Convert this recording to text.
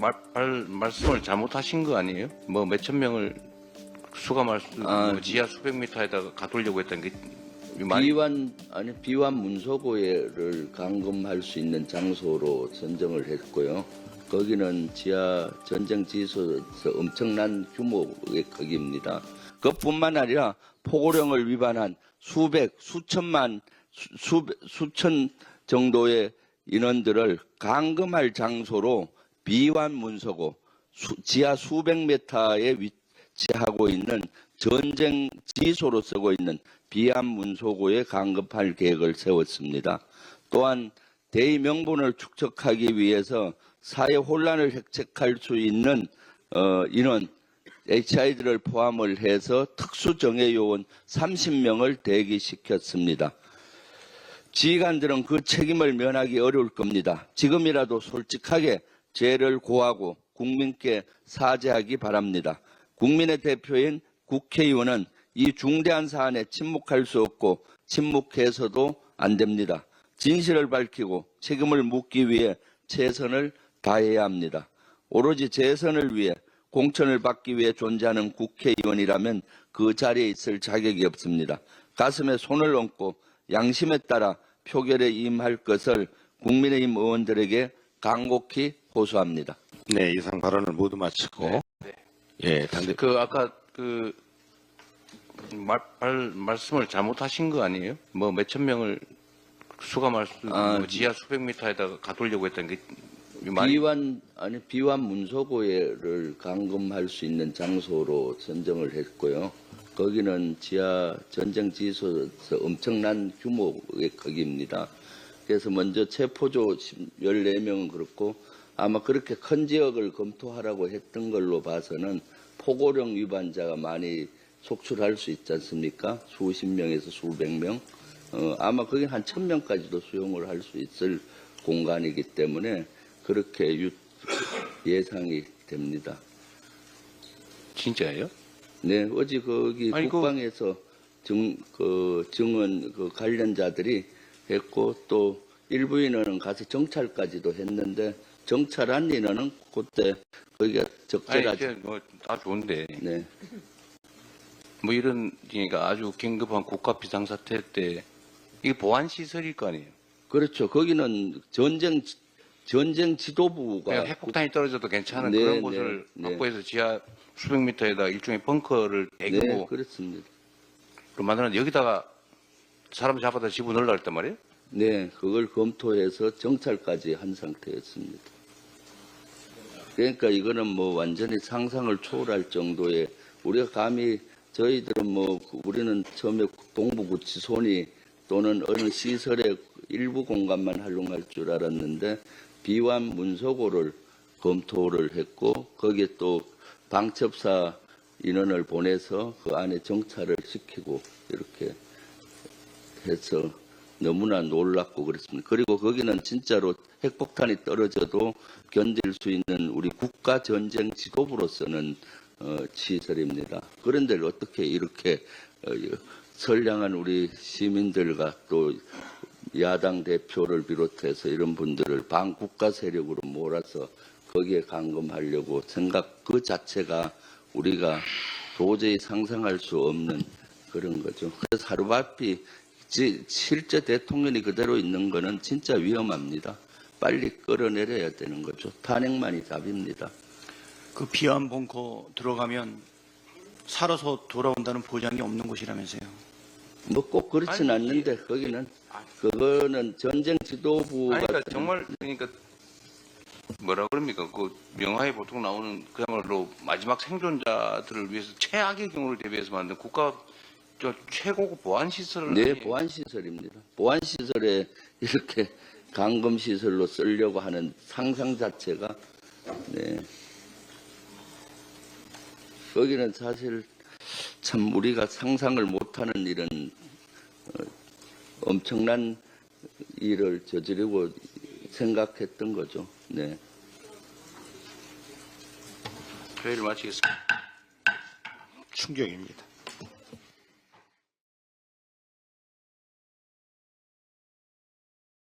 말, 말, 말씀을 잘못하신 거 아니에요? 뭐 몇천 명을 수감할 수, 아, 뭐 지하 수백 미터에다가 가두려고 했다는 게 말이 비완 아니 비완 문소고를 감금할 수 있는 장소로 선정을 했고요. 거기는 지하 전쟁 지소에서 엄청난 규모의 크기입니다. 그뿐만 아니라 포고령을 위반한 수백 수천만 수, 수, 수천 정도의 인원들을 감금할 장소로 비완 문서고 수- 지하 수백 미터에 위치하고 있는 전쟁 지소로 쓰고 있는 비안 문소고에 감금할 계획을 세웠습니다. 또한 대의 명분을 축적하기 위해서 사회 혼란을 획책할 수 있는 어, 인원 HI들을 포함을 해서 특수정예 요원 30명을 대기시켰습니다. 지휘관들은 그 책임을 면하기 어려울 겁니다. 지금이라도 솔직하게 죄를 고하고 국민께 사죄하기 바랍니다. 국민의 대표인 국회의원은 이 중대한 사안에 침묵할 수 없고 침묵해서도 안 됩니다. 진실을 밝히고 책임을 묻기 위해 최선을 다해야 합니다. 오로지 재선을 위해 공천을 받기 위해 존재하는 국회의원이라면 그 자리에 있을 자격이 없습니다. 가슴에 손을 얹고 양심에 따라 표결에 임할 것을 국민의힘 의원들에게 간곡히 호소합니다. 네, 이상 발언을 모두 마치고 예, 당대 그 아까 그 말, 말, 말씀을 잘못하신 거 아니에요? 뭐 몇천 명을 수감할 수, 아, 뭐 지하 수백 미터에다가 가두려고 했다는 게 말이 비완 아니 비완 문서고를 감금할 수 있는 장소로 선정을 했고요. 거기는 지하 전쟁 지소에서 엄청난 규모의 크기입니다. 그래서 먼저 체포조 14명은 그렇고 아마 그렇게 큰 지역을 검토하라고 했던 걸로 봐서는 포고령 위반자가 많이 속출할 수 있지 않습니까? 수십 명에서 수백 명. 어, 아마 그게 한 천 명까지도 수용을 할 수 있을 공간이기 때문에 그렇게 유- 예상이 됩니다. 진짜예요? 네, 어제 거기 아니, 그- 국방에서 증, 그 증언 그 관련자들이 했고 또 일부 인원은 가서 정찰까지도 했는데 정찰한 인원은 그때 거기가 아니, 적절하지. 이제 뭐다 좋은데 네, 뭐 이런 그러니까 아주 긴급한 국가 비상사태 때 이게 보안 시설일 거 아니에요? 그렇죠. 거기는 전쟁 전쟁 지도부가 핵폭탄이 떨어져도 괜찮은 네, 그런 네, 곳을 네. 확보해서 지하 수백 미터에다 일종의 벙커를 네, 대규모 그렇습니다. 로 만드는 여기다가 사람 잡아다 집어넣으려고 했단 말이에요? 네, 그걸 검토해서 정찰까지 한 상태였습니다. 그러니까 이거는 뭐 완전히 상상을 초월할 정도의 우리가 감히 저희들은 뭐 우리는 처음에 동부구치소니 또는 어느 시설의 일부 공간만 활용할 줄 알았는데 비완 문서고를 검토를 했고 거기에 또 방첩사 인원을 보내서 그 안에 정찰을 시키고 이렇게 해서 너무나 놀랍고 그렇습니다. 그리고 거기는 진짜로 핵폭탄이 떨어져도 견딜 수 있는 우리 국가 전쟁 지도부로서는 어, 시설입니다. 그런데 어떻게 이렇게 어, 선량한 우리 시민들과 또 야당 대표를 비롯해서 이런 분들을 반국가 세력으로 몰아서 거기에 감금하려고 생각 그 자체가 우리가 도저히 상상할 수 없는 그런 거죠. 그래서 하루바삐 지- 실제 대통령이 그대로 있는 거는 진짜 위험합니다. 빨리 끌어내려야 되는 거죠. 탄핵만이 답입니다. 그 비안 벙커 들어가면 살아서 돌아온다는 보장이 없는 곳이라면서요. 뭐 꼭 그렇진 아니, 않는데 거기는 그거는 전쟁 지도부가 아니, 그러니까 정말 그러니까 뭐라 그럽니까? 그 영화에 보통 나오는 그야말로 마지막 생존자들을 위해서 최악의 경우를 대비해서 만든 국가 저 최고급 보안 시설을 네, 아니- 보안 시설입니다. 보안 시설에 이렇게 감금 시설로 쓰려고 하는 상상 자체가 네. 거기는 사실 참 우리가 상상을 못하는 이런 어, 엄청난 일을 저지르고 생각했던 거죠. 네. 회의를 마치겠습니다. 충격입니다.